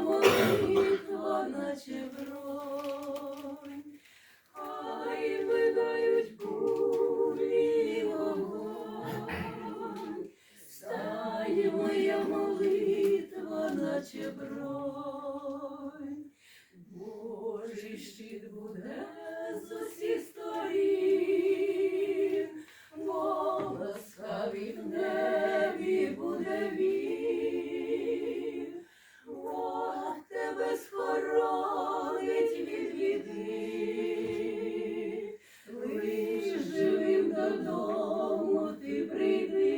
молитва, наче бронь, хай видають кулі вогонь, стає моя молитва, наче бронь. Додому ти прийди.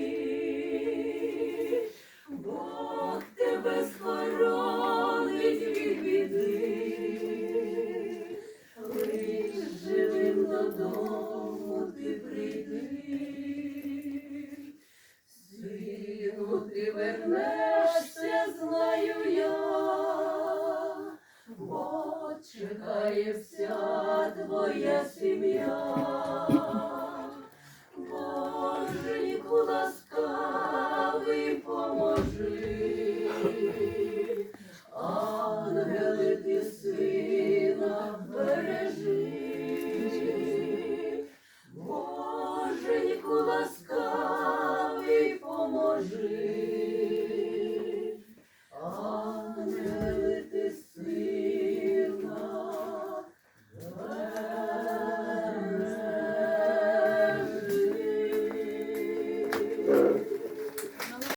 Бог тебе схоронить від біди, лиш живим додому ти прийди. Сину, ти вернешся, знаю я, бо чекає вся твоя сім'я. Boże.